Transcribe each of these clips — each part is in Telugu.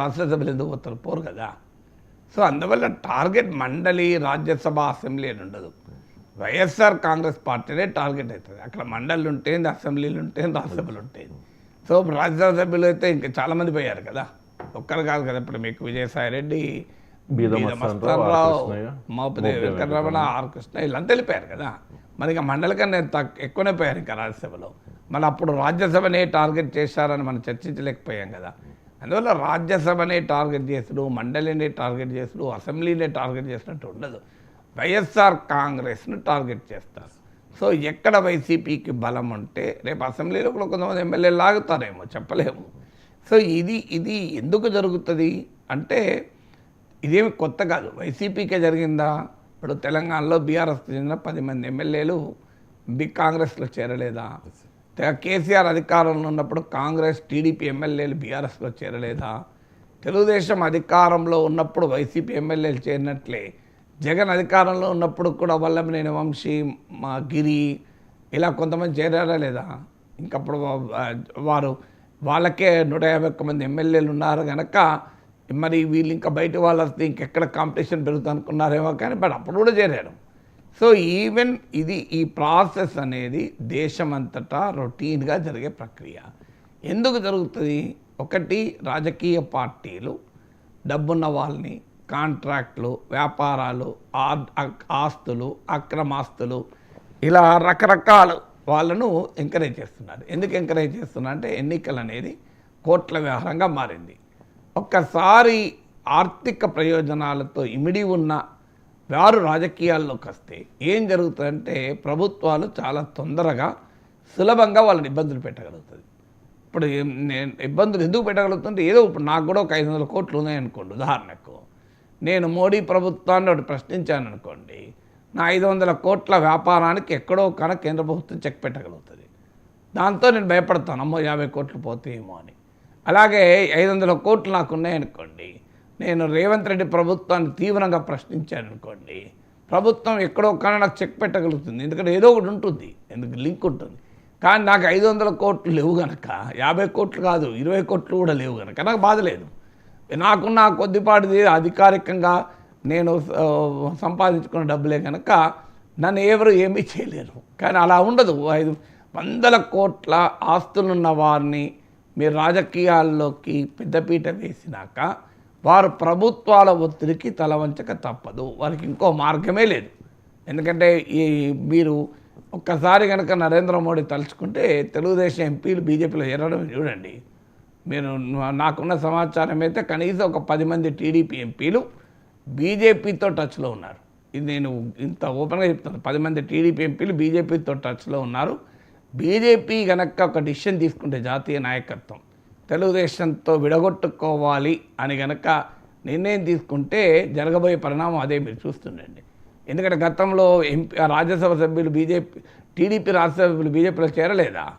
రాజ్యసభలు ఎందుకు పోతారు? పోరు కదా. సో అందువల్ల టార్గెట్ మండలి రాజ్యసభ అసెంబ్లీ అని ఉండదు. వైఎస్ఆర్ కాంగ్రెస్ పార్టీనే టార్గెట్ అవుతుంది. అక్కడ మండళ్ళు ఉంటుంది అసెంబ్లీలు ఉంటాయి రాజ్యసభలు ఉంటాయి సో రాజ్యసభ సభ్యులు అయితే ఇంకా చాలామంది పోయారు కదా. ఒక్కరు కాదు కదా ఇప్పుడు మీకు విజయసాయి రెడ్డి రావు, వెంకటరమణ ఆర్ కృష్ణ వీళ్ళంతా వెళ్ళిపోయారు కదా. మరి ఇంకా మండలి కన్నా ఎక్కువనే పోయారు ఇంకా రాజ్యసభలో. మళ్ళీ అప్పుడు రాజ్యసభనే టార్గెట్ చేశారని మనం చర్చించలేకపోయాం కదా. అందువల్ల రాజ్యసభనే టార్గెట్ చేసుడు మండలిని టార్గెట్ చేసుడు అసెంబ్లీనే టార్గెట్ చేసినట్టు ఉండదు. వైఎస్ఆర్ కాంగ్రెస్ను టార్గెట్ చేస్తారు. సో ఎక్కడ వైసీపీకి బలం ఉంటే రేపు అసెంబ్లీలో కూడా కొంతమంది ఎమ్మెల్యేలు లాగుతారేమో చెప్పలేము. సో ఇది ఇది ఎందుకు జరుగుతుంది అంటే ఇదేమి కొత్త కాదు. వైసీపీకే జరిగిందా? ఇప్పుడు తెలంగాణలో బీఆర్ఎస్కి చెందిన పది మంది ఎమ్మెల్యేలు బిగ్ కాంగ్రెస్లో చేరలేదా? కేసీఆర్ అధికారంలో ఉన్నప్పుడు కాంగ్రెస్ టీడీపీ ఎమ్మెల్యేలు బీఆర్ఎస్లో చేరలేదా? తెలుగుదేశం అధికారంలో ఉన్నప్పుడు వైసీపీ ఎమ్మెల్యేలు చేరినట్లే. జగన్ అధికారంలో ఉన్నప్పుడు కూడా వల్లభనేని వంశీ మా గిరి ఇలా కొంతమంది చేరారా లేదా? ఇంకప్పుడు వారు వాళ్ళకే నూట యాభై ఒక్క మంది ఎమ్మెల్యేలు ఉన్నారు కనుక మరి వీళ్ళు ఇంకా బయట వాళ్ళ ఇంకెక్కడ కాంపిటీషన్ పెరుగుతుంది అనుకున్నారేమో కానీ బట్ అప్పుడు కూడా చేరారు. సో ఈవెన్ ఇది ఈ ప్రాసెస్ అనేది దేశమంతటా రొటీన్గా జరిగే ప్రక్రియ. ఎందుకు జరుగుతుంది? ఒకటి రాజకీయ పార్టీలు డబ్బున్న వాళ్ళని కాంట్రాక్ట్లు వ్యాపారాలు ఆస్తులు అక్రమాస్తులు ఇలా రకరకాలు వాళ్ళను ఎంకరేజ్ చేస్తున్నారు. ఎందుకు ఎంకరేజ్ చేస్తున్నారు అంటే ఎన్నికలు అనేది కోట్ల వ్యవహారంగా మారింది. ఒక్కసారి ఆర్థిక ప్రయోజనాలతో ఇమిడి ఉన్న వారు రాజకీయాల్లోకి వస్తే ఏం జరుగుతుందంటే ప్రభుత్వాలు చాలా తొందరగా సులభంగా వాళ్ళని ఇబ్బందులు పెట్టగలుగుతుంది. ఇప్పుడు నేను ఇబ్బందులు ఎందుకు పెట్టగలుగుతుంటే ఏదో ఇప్పుడు నాకు కూడా ఒక ఐదు వందల కోట్లు ఉన్నాయనుకోండి ఉదాహరణకు. నేను మోడీ ప్రభుత్వాన్ని ఒకటి ప్రశ్నించాను అనుకోండి నా ఐదు వందల కోట్ల వ్యాపారానికి ఎక్కడో కన కేంద్ర ప్రభుత్వం చెక్ పెట్టగలుగుతుంది. దాంతో నేను భయపడతాను అమ్మో యాభై కోట్లు పోతాయేమో అని. అలాగే ఐదు వందల కోట్లు నాకు ఉన్నాయనుకోండి నేను రేవంత్ రెడ్డి ప్రభుత్వాన్ని తీవ్రంగా ప్రశ్నించాను అనుకోండి ప్రభుత్వం ఎక్కడో కానీ నాకు చెక్ పెట్టగలుగుతుంది. ఎందుకంటే ఏదో ఒకటి ఉంటుంది ఎందుకు లింక్ ఉంటుంది. కానీ నాకు ఐదు వందల కోట్లు లేవు గనక యాభై కోట్లు కాదు ఇరవై కోట్లు కూడా లేవు గనక నాకు బాధ లేదు. నాకున్న కొద్దిపాటిది అధికారికంగా నేను సంపాదించుకున్న డబ్బులే కనుక నన్ను ఎవరు ఏమీ చేయలేరు. కానీ అలా ఉండదు. ఐదు వందల కోట్ల ఆస్తులున్న వారిని మీరు రాజకీయాల్లోకి పెద్దపీట వేసినాక వారు ప్రభుత్వాల ఒత్తిడికి తలవంచక తప్పదు. వారికి ఇంకో మార్గమే లేదు. ఎందుకంటే ఈ మీరు ఒక్కసారి కనుక నరేంద్ర మోడీ తలుచుకుంటే తెలుగుదేశం ఎంపీలు బీజేపీలో చేరడం చూడండి. మీరు నాకున్న సమాచారం అయితే కనీసం ఒక పది మంది టీడీపీ ఎంపీలు బీజేపీతో టచ్లో ఉన్నారు. ఇది నేను ఇంత ఓపెన్గా చెప్తాను పది మంది టీడీపీ ఎంపీలు బీజేపీతో టచ్లో ఉన్నారు. బీజేపీ కనుక ఒక డిసిషన్ తీసుకుంటే జాతీయ నాయకత్వం తెలుగుదేశంతో విడగొట్టుకోవాలి అని గనక నిర్ణయం తీసుకుంటే జరగబోయే పరిణామం అదే మీరు చూస్తుండండి. ఎందుకంటే గతంలో ఎంపీ రాజ్యసభ సభ్యులు బీజేపీ టీడీపీ రాజ్యసభ సభ్యులు బీజేపీలో చేరలేదా?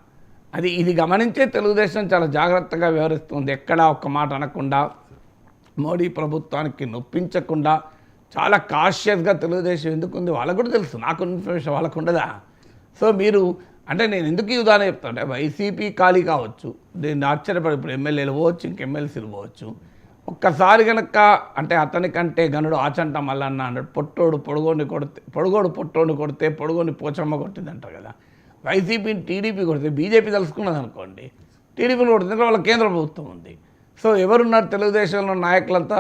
అది ఇది గమనించే తెలుగుదేశం చాలా జాగ్రత్తగా వ్యవహరిస్తుంది. ఎక్కడా ఒక్క మాట అనకుండా మోడీ ప్రభుత్వానికి నొప్పించకుండా చాలా కాషియస్గా తెలుగుదేశం ఎందుకుంది? వాళ్ళకు కూడా తెలుసు. నాకు ఇన్ఫర్మేషన్ వాళ్ళకు ఉండదా? సో మీరు అంటే నేను ఎందుకు ఈ ఉదాహరణ చెప్తాను అంటే వైసీపీ ఖాళీ కావచ్చు దీన్ని ఆశ్చర్యపడి ఇప్పుడు ఎమ్మెల్యేలు పోవచ్చు ఇంక ఎమ్మెల్సీలు పోవచ్చు. ఒక్కసారి కనుక అంటే అతనికంటే గనుడు ఆచంట మల్లన్న అన్నాడు పొట్టోడు పొడుగోని కొడితే పొడుగోడు పొట్టోని కొడితే పొడుగోని పోచమ్మ కొట్టిందంటారు కదా. వైసీపీని టీడీపీ కొడితే బీజేపీ తెలుసుకున్నది అనుకోండి టీడీపీని కొడుతుంది వాళ్ళ కేంద్ర ప్రభుత్వం ఉంది? సో ఎవరున్నారు తెలుగుదేశంలో నాయకులంతా?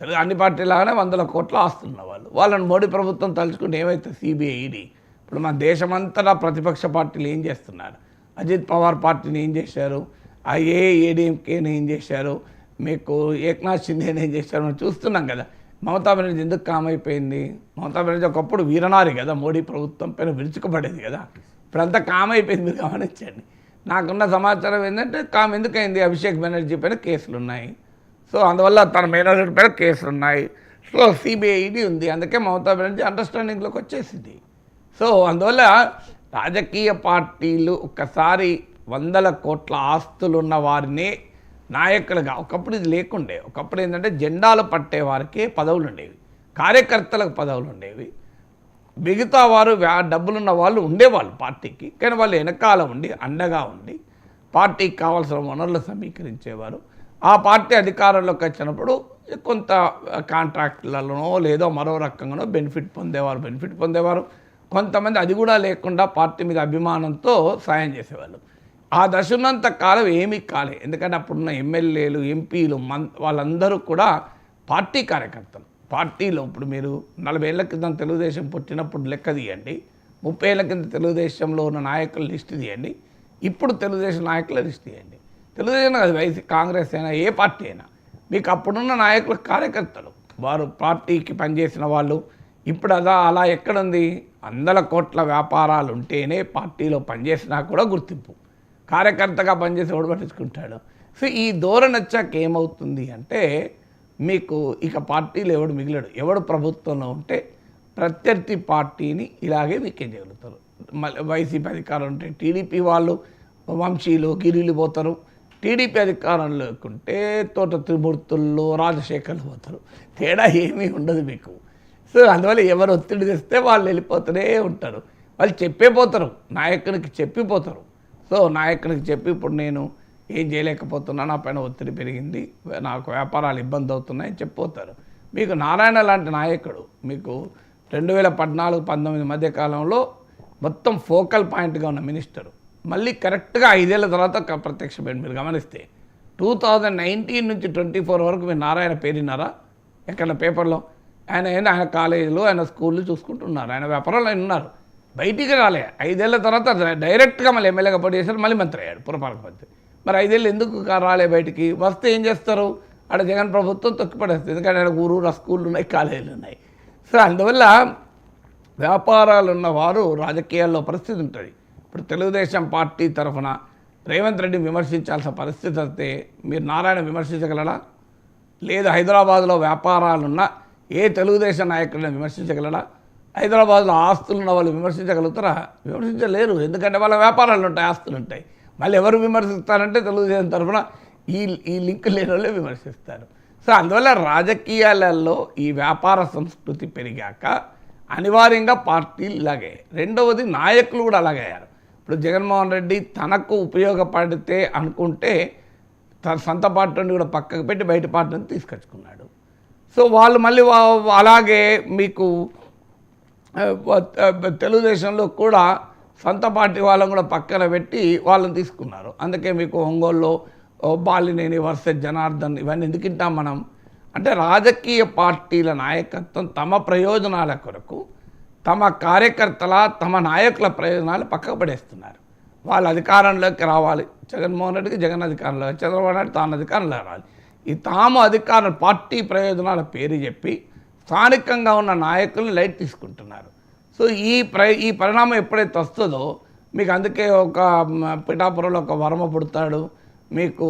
తెలుగు అన్ని పార్టీలాగానే వందల కోట్ల ఆస్తున్న వాళ్ళు. వాళ్ళని మోడీ ప్రభుత్వం తలుచుకుంటే ఏమైతే సిబిఐ ఈడీ ఇప్పుడు మన దేశమంతటా ప్రతిపక్ష పార్టీలు ఏం చేస్తున్నారు? అజిత్ పవార్ పార్టీని ఏం చేశారు? ఆ ఏ ఏడీఎంకేని ఏం చేశారు? మీకు ఏక్నాథ్ షిందేని ఏం చేశారు? మనం చూస్తున్నాం కదా. మమతా బెనర్జీ ఎందుకు కామ్ అయిపోయింది మమతా బెనర్జీ ఒకప్పుడు వీరనారి కదా. మోడీ ప్రభుత్వం పైన విరుచుకుపడేది కదా. ఇప్పుడంతా కామ్ అయిపోయింది మీరు గమనించండి. నాకున్న సమాచారం ఏంటంటే కామ్ ఎందుకైంది? అభిషేక్ బెనర్జీ పైన కేసులు ఉన్నాయి సో అందువల్ల తన మేనేజర్ పైన కేసులు ఉన్నాయి సో సిబిఐడి ఉంది. అందుకే మమతా బెనర్జీ అండర్స్టాండింగ్లోకి వచ్చేసింది. సో అందువల్ల రాజకీయ పార్టీలు ఒక్కసారి వందల కోట్ల ఆస్తులు ఉన్న వారినే నాయకులుగా ఒకప్పుడు ఇది లేకుండే. ఒకప్పుడు ఏంటంటే జెండాలు పట్టేవారికే పదవులు ఉండేవి కార్యకర్తలకు పదవులు ఉండేవి మిగతా వారు డబ్బులున్న వాళ్ళు ఉండేవాళ్ళు పార్టీకి. కానీ వాళ్ళు వెనకాల ఉండి అండగా ఉండి పార్టీకి కావాల్సిన వనరులు సమీకరించేవారు. ఆ పార్టీ అధికారంలోకి వచ్చినప్పుడు కొంత కాంట్రాక్టులలోనో లేదో మరో రకంగానో బెనిఫిట్ పొందేవారు బెనిఫిట్ పొందేవారు. కొంతమంది అది కూడా లేకుండా పార్టీ మీద అభిమానంతో సాయం చేసేవాళ్ళు. ఆ దశ ఉన్నంత కాలం ఏమీ కాలే. ఎందుకంటే అప్పుడున్న ఎమ్మెల్యేలు ఎంపీలు మన్ వాళ్ళందరూ కూడా పార్టీ కార్యకర్తలు. పార్టీలో ఇప్పుడు మీరు నలభై ఏళ్ళ క్రితం తెలుగుదేశం పుట్టినప్పుడు లెక్క తీయండి. ముప్పై ఏళ్ళ కింద తెలుగుదేశంలో ఉన్న నాయకుల లిస్ట్ తీయండి. ఇప్పుడు తెలుగుదేశం నాయకుల లిస్ట్ తీయండి. తెలుగుదేశం అది వైసీ కాంగ్రెస్ అయినా ఏ పార్టీ అయినా. మీకు అప్పుడున్న నాయకుల కార్యకర్తలు. వారు పార్టీకి పనిచేసిన వాళ్ళు ఇప్పుడు అదా అలా ఎక్కడుంది? వందల కోట్ల వ్యాపారాలు ఉంటేనే పార్టీలో పనిచేసినా కూడా గుర్తింపు. కార్యకర్తగా పనిచేసి ఎవడు పట్టించుకుంటాడు. సో ఈ ధోరణి వచ్చాక ఏమవుతుంది అంటే మీకు ఇక పార్టీలు ఎవడు మిగిలాడు? ఎవడు ప్రభుత్వంలో ఉంటే ప్రత్యర్థి పార్టీని ఇలాగే విక్కించగలుగుతారు మళ్ళీ వైసీపీ అధికారం ఉంటే టీడీపీ వాళ్ళు వంశీలు గిరిలు పోతారు. టీడీపీ అధికారంలో లేకుంటే తోట త్రిమూర్తుల్లో రాజశేఖర్లు పోతారు. తేడా ఏమీ ఉండదు మీకు. సో అందువల్ల ఎవరు ఒత్తిడి తెస్తే వాళ్ళు వెళ్ళిపోతూనే ఉంటారు. వాళ్ళు చెప్పే పోతారు. నాయకునికి చెప్పిపోతారు సో నాయకునికి చెప్పి ఇప్పుడు నేను ఏం చేయలేకపోతున్నా నా పైన ఒత్తిడి పెరిగింది నాకు వ్యాపారాలు ఇబ్బంది అవుతున్నాయి చెప్పిపోతారు. మీకు నారాయణ లాంటి నాయకుడు మీకు రెండు వేల పద్నాలుగు పంతొమ్మిది మధ్య కాలంలో మొత్తం ఫోకల్ పాయింట్గా ఉన్న మినిస్టరు. మళ్ళీ కరెక్ట్గా ఐదేళ్ళ తర్వాత క- మీరు గమనిస్తే టూ థౌజండ్ నైన్టీన్ నుంచి ట్వంటీ ఫోర్ వరకు మీరు నారాయణ పేరినారా ఎక్కడ పేపర్లో? ఆయన ఏంటి ఆయన కాలేజీలు ఆయన స్కూళ్ళు చూసుకుంటున్నారు. ఆయన వ్యాపారాలు ఆయన ఉన్నారు. బయటికి రాలే. ఐదేళ్ళ తర్వాత డైరెక్ట్గా మళ్ళీ ఎమ్మెల్యేగా పోటీ చేశారు. మళ్ళీ మంత్రి అయ్యాడు పురపాలక మంత్రి. మరి ఐదేళ్ళు ఎందుకు రాలే బయటికి? వస్తే ఏం చేస్తారు? ఆడ జగన్ ప్రభుత్వం తొక్కిపడేస్తుంది ఎందుకంటే ఆయన ఊరు స్కూళ్ళు ఉన్నాయి కాలేజీలు ఉన్నాయి. సో అందువల్ల వ్యాపారాలు ఉన్నవారు రాజకీయాల్లో పరిస్థితి ఉంటుంది. ఇప్పుడు తెలుగుదేశం పార్టీ తరఫున రేవంత్ రెడ్డి విమర్శించాల్సిన పరిస్థితి వస్తే మీరు నారాయణ విమర్శించగలరా? లేదు హైదరాబాద్లో వ్యాపారాలున్న ఏ తెలుగుదేశం నాయకుడిని విమర్శించగలడా? హైదరాబాద్లో ఆస్తులు ఉన్న వాళ్ళు విమర్శించగలుగుతారా? విమర్శించలేరు ఎందుకంటే వాళ్ళ వ్యాపారాలు ఉంటాయి ఆస్తులు ఉంటాయి. మళ్ళీ ఎవరు విమర్శిస్తారంటే తెలుగుదేశం తరఫున ఈ ఈ లింక్ లేని వాళ్ళే విమర్శిస్తారు. సో అందువల్ల రాజకీయాలలో ఈ వ్యాపార సంస్కృతి పెరిగాక అనివార్యంగా పార్టీలు ఇలాగే. రెండవది నాయకులు కూడా అలాగయ్యారు ఇప్పుడు జగన్మోహన్ రెడ్డి తనకు ఉపయోగపడితే అనుకుంటే తన సొంత పార్టీని కూడా పక్కకు పెట్టి బయట పార్టీని తీసుకొచ్చుకున్నాడు. సో వాళ్ళు మళ్ళీ వా- అలాగే మీకు తెలుగుదేశంలో కూడా సొంత పార్టీ వాళ్ళని కూడా పక్కన పెట్టి వాళ్ళని తీసుకున్నారు. అందుకే మీకు ఒంగోలులో బాలినేని వర్సెస్ జనార్దన్ ఇవన్నీ ఎందుకు మనం? అంటే రాజకీయ పార్టీల నాయకత్వం తమ ప్రయోజనాల కొరకు తమ కార్యకర్తల తమ నాయకుల ప్రయోజనాలు పక్కకు పడేస్తున్నారు. వాళ్ళు అధికారంలోకి రావాలి. జగన్మోహన్ రెడ్డికి జగన్ అధికారంలో చంద్రబాబు నాయుడు తాను అధికారంలో రావాలి. ఈ తాము అధికారం పార్టీ ప్రయోజనాల పేరు చెప్పి స్థానికంగా ఉన్న నాయకులను లైట్ తీసుకుంటున్నారు. సో ఈ ప్ర ఈ పరిణామం ఎప్పుడైతే వస్తుందో మీకు అందుకే ఒక పిఠాపురంలో ఒక వర్మ పుడతాడు. మీకు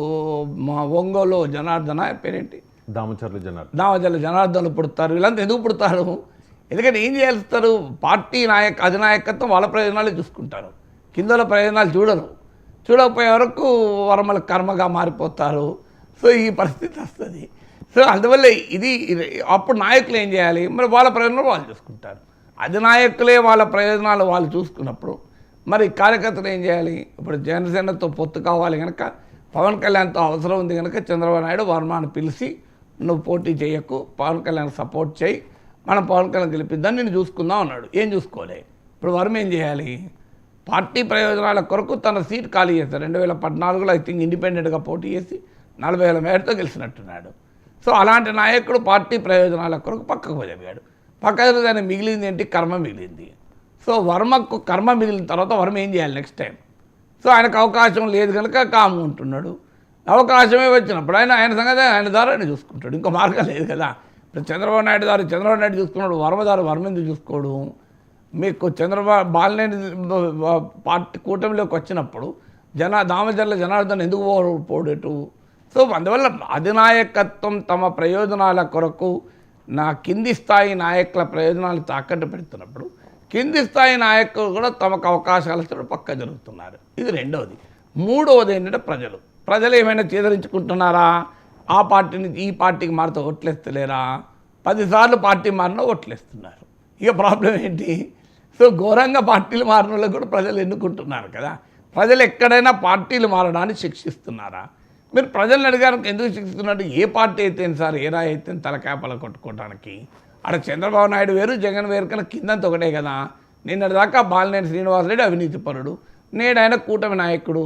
మా ఒంగోలు జనార్దన పేరేంటి? దామచర్ల జనార్ దామజల జనార్దనులు పుడతారు. వీళ్ళంతా ఎందుకు పుడతారు? ఎందుకంటే ఏం చేస్తారు? పార్టీ నాయక అధినాయకత్వం వాళ్ళ ప్రయోజనాలే చూసుకుంటారు. కిందల ప్రయోజనాలు చూడరు. చూడకపోయే వరకు వర్మల కర్మగా మారిపోతారు. సో ఈ పరిస్థితి వస్తుంది. సో అందువల్ల ఇది ఇది- అప్పుడు నాయకులు ఏం చేయాలి? మరి వాళ్ళ ప్రయోజనాలు వాళ్ళు చూసుకుంటారు. అధినాయకులే వాళ్ళ ప్రయోజనాలు వాళ్ళు చూసుకున్నప్పుడు మరి కార్యకర్తలు ఏం చేయాలి? ఇప్పుడు జనసేనతో పొత్తు కావాలి కనుక పవన్ కళ్యాణ్తో అవసరం ఉంది కనుక చంద్రబాబు నాయుడు వర్మను పిలిచి నువ్వు పోటీ చేయకు పవన్ కళ్యాణ్ సపోర్ట్ చేయి మనం పవన్ కళ్యాణ్ గెలిపిద్దాం నేను చూసుకుందాం అన్నాడు. ఏం చూసుకోలే? ఇప్పుడు వర్మ ఏం చేయాలి? పార్టీ ప్రయోజనాల కొరకు తన సీట్ ఖాళీ చేశారు రెండు వేల పద్నాలుగులో ఐ థింక్ ఇండిపెండెంట్గా పోటీ చేసి నలభై వేల మేరతో గెలిచినట్టున్నాడు. సో అలాంటి నాయకుడు పార్టీ ప్రయోజనాల కొరకు పక్కకు పోయాడు. పక్కకు దాన్ని మిగిలింది ఏంటి? కర్మ మిగిలింది. సో వర్మకు కర్మ మిగిలిన తర్వాత వర్మ ఏం చేయాలి నెక్స్ట్ టైం సో ఆయనకు అవకాశం లేదు కనుక కాము ఉంటున్నాడు అవకాశమే వచ్చినప్పుడు ఆయన ఆయన సంగతి ఆయన ద్వారా ఆయన చూసుకుంటాడు. ఇంకో మార్గం లేదు కదా. ఇప్పుడు చంద్రబాబు నాయుడు దారి చంద్రబాబు నాయుడు చూసుకున్నాడు వర్మ దారి వర్మ ఎందుకు చూసుకోడు? మీకు చంద్రబాబు బాలనేని పార్టీ కూటమిలోకి వచ్చినప్పుడు జన దామజర్ల జనార్దన్ ఎందుకు పో- పోడేటు సో అందువల్ల అధినాయకత్వం తమ ప్రయోజనాల కొరకు నా కింది స్థాయి నాయకుల ప్రయోజనాలు తాకట్టు పెడుతున్నప్పుడు కింది స్థాయి నాయకులు కూడా తమకు అవకాశాలతో పక్క జరుగుతున్నారు. ఇది రెండవది మూడవది ఏంటంటే ప్రజలు. ప్రజలు ఏమైనా చేదరించుకుంటున్నారా? ఆ పార్టీని ఈ పార్టీకి మారితే ఓట్లేస్తలేరా? పదిసార్లు పార్టీ మారినా ఓట్లేస్తున్నారు. ఇక ప్రాబ్లం ఏంటి? సో ఘోరంగా పార్టీలు మారిన కూడా ప్రజలు ఎన్నుకుంటున్నారు కదా. ప్రజలు ఎక్కడైనా పార్టీలు మారడాన్ని శిక్షిస్తున్నారా? మీరు ప్రజలను అడిగారు ఎందుకు శిక్షిస్తున్నట్టు ఏ పార్టీ అయితే సార్? ఏ రాయి అయితే తలకాపల కొట్టుకోవడానికి అక్కడ చంద్రబాబు నాయుడు వేరు జగన్ వేరు కన్నా కిందంత ఒకటే కదా. నిన్నటి దాకా బాలినేని శ్రీనివాసరెడ్డి అవినీతి పరుడు. నేడు ఆయన కూటమి నాయకుడు.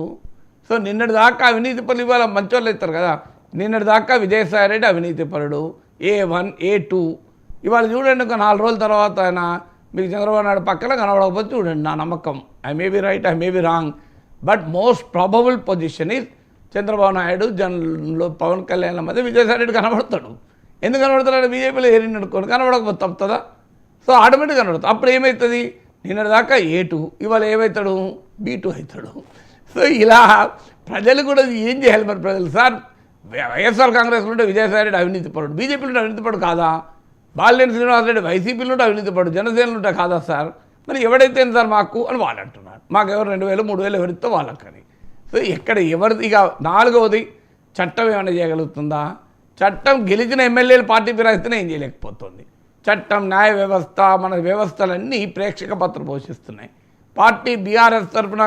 సో నిన్నటి దాకా అవినీతి పరులు ఇవాళ మంచోళ్ళు ఇస్తారు కదా. నిన్నటి దాకా విజయసాయిరెడ్డి అవినీతి పరుడు. A one A two. ఇవాళ చూడండి ఒక నాలుగు రోజుల తర్వాత ఆయన మీకు చంద్రబాబు నాయుడు పక్కన కనబడకపోతే చూడండి నా నమ్మకం. I may be right I may be wrong but most probable position is Chandrababu Naidu జనంలో పవన్ కళ్యాణ్ మధ్య విజయసాయి రెడ్డి కనబడతాడు. ఎందుకు కనబడతాడు? బీజేపీలో ఏరిని అనుకోండి కనబడకపోతే తప్పుతుందా? సో ఆటోమేటిక్ కనబడుతుంది అప్పుడు ఏమవుతుంది నిన్నటి దాకా ఏ టూ ఇవాళ ఏమవుతాడు బీ టూ అవుతాడు. సో ఇలా ప్రజలు కూడా ఏం చేయాలి మరి ప్రజలు? సార్ వైఎస్ఆర్ కాంగ్రెస్లో ఉంటే విజయసాయి రెడ్డి అవినీతి పడు బీజేపీలో అవినీతి పడు కాదా? బాలినేని శ్రీనివాసరెడ్డి వైసీపీలో ఉంటే అవినీతి పడు జనసేనలో ఉంటే కాదా సార్? మరి ఎవడైతే సార్ మాకు? అని వాళ్ళు అంటున్నారు. మాకు ఎవరు రెండు వేలు మూడు వేలు ఎవరితో వాళ్ళకని ఎక్కడ ఎవరిది? ఇక నాలుగవది చట్టం ఏమైనా చేయగలుగుతుందా? చట్టం గెలిచిన ఎమ్మెల్యేలు పార్టీ ఫిరాయిస్తేనే ఏం చేయలేకపోతుంది. చట్టం న్యాయ వ్యవస్థ మన వ్యవస్థలన్నీ ప్రేక్షక పాత్ర పోషిస్తున్నాయి. పార్టీ బీఆర్ఎస్ తరఫున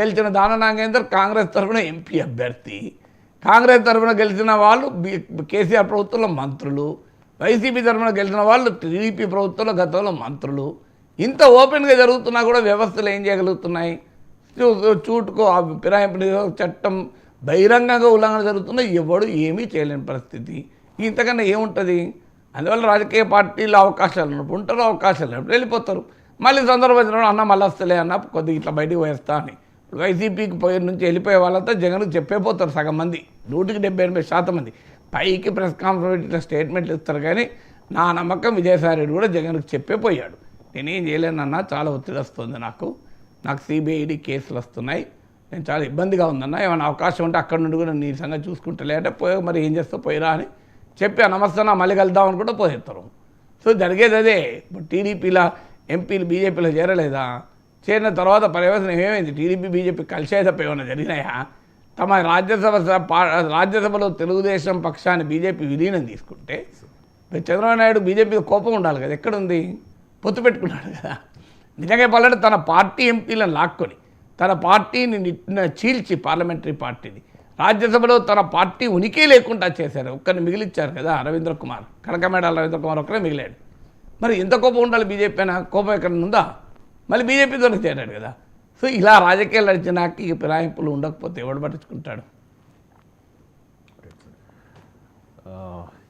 గెలిచిన దాన నాగేందర్ కాంగ్రెస్ తరఫున ఎంపీ అభ్యర్థి. కాంగ్రెస్ తరఫున గెలిచిన వాళ్ళు బి- కేసీఆర్ ప్రభుత్వంలో మంత్రులు. వైసీపీ తరఫున గెలిచిన వాళ్ళు టీడీపీ ప్రభుత్వంలో గతంలో మంత్రులు. ఇంత ఓపెన్గా జరుగుతున్నా కూడా వ్యవస్థలు ఏం చేయగలుగుతున్నాయి? చూటుకో ఆ ఫిరాయింపు చట్టం బహిరంగంగా ఉల్లంఘన జరుగుతున్నా ఎవడు ఏమీ చేయలేని పరిస్థితి. ఇంతకన్నా ఏముంటుంది? అందువల్ల రాజకీయ పార్టీలు అవకాశాలు ఉన్నప్పుడు ఉంటారు అవకాశాలు ఉన్నప్పుడు వెళ్ళిపోతారు. మళ్ళీ సందర్భం అన్న మళ్ళీ వస్తలే అన్న కొద్దిగా ఇట్లా బయటికి పోయేస్తా అని. ఇప్పుడు వైసీపీకి పోయే నుంచి వెళ్ళిపోయే వాళ్ళంతా జగన్కి చెప్పేపోతారు సగం మంది. నూటికి డెబ్బై ఎనభై శాతం మంది. పైకి ప్రెస్ కాన్ఫరెన్స్ ఇట్లా స్టేట్మెంట్లు ఇస్తారు కానీ నా నమ్మకం విజయసాయి రెడ్డి కూడా జగన్కి చెప్పే పోయాడు నేనేం చేయలేనన్నా చాలా ఒత్తిడి వస్తుంది నాకు. నాకు సిబిఐడి కేసులు వస్తున్నాయి. నేను చాలా ఇబ్బందిగా ఉందన్న. ఏమైనా అవకాశం ఉంటే అక్కడ నుండి కూడా నీ సంగతి చూసుకుంటే లేదంటే పోయి మరి ఏం చేస్తా పోయిరా అని చెప్పి నమస్తే మళ్ళీ కలుద్దాం కూడా పోసేస్తారు. సో జరిగేది అదే. ఇప్పుడు టీడీపీలో ఎంపీలు బీజేపీలో చేరలేదా? చేరిన తర్వాత పర్యవసనం ఏమైంది? టీడీపీ బీజేపీ కలిసే తప్ప ఏమైనా జరిగినాయా? తమ రాజ్యసభ పా- రాజ్యసభలో తెలుగుదేశం పక్షాన్ని బీజేపీ విలీనం తీసుకుంటే చంద్రబాబు నాయుడు బీజేపీ కోపం ఉండాలి కదా. ఎక్కడుంది? పొత్తు పెట్టుకున్నాడు కదా. నిజంగా చెప్పాలంటే తన పార్టీ ఎంపీలను లాక్కొని తన పార్టీని చీల్చి పార్లమెంటరీ పార్టీని రాజ్యసభలో తన పార్టీ ఉనికి లేకుండా చేశారు. ఒక్కరిని మిగిలిచ్చారు కదా రవీంద్ర కుమార్. కనకమేడాల రవీంద్ర కుమార్ ఒక్కరే మిగిలాడు. మరి ఎంత కోపం ఉండాలి బీజేపీ అయినా కోపం ఎక్కడ ఉందా? మళ్ళీ బీజేపీ బీజేపీతోనే చేరాడు కదా. సో ఇలా రాజకీయాలు నడిచినాక ఈ ఫిరాయింపులు ఉండకపోతే ఎవడు పట్టించుకుంటాడు?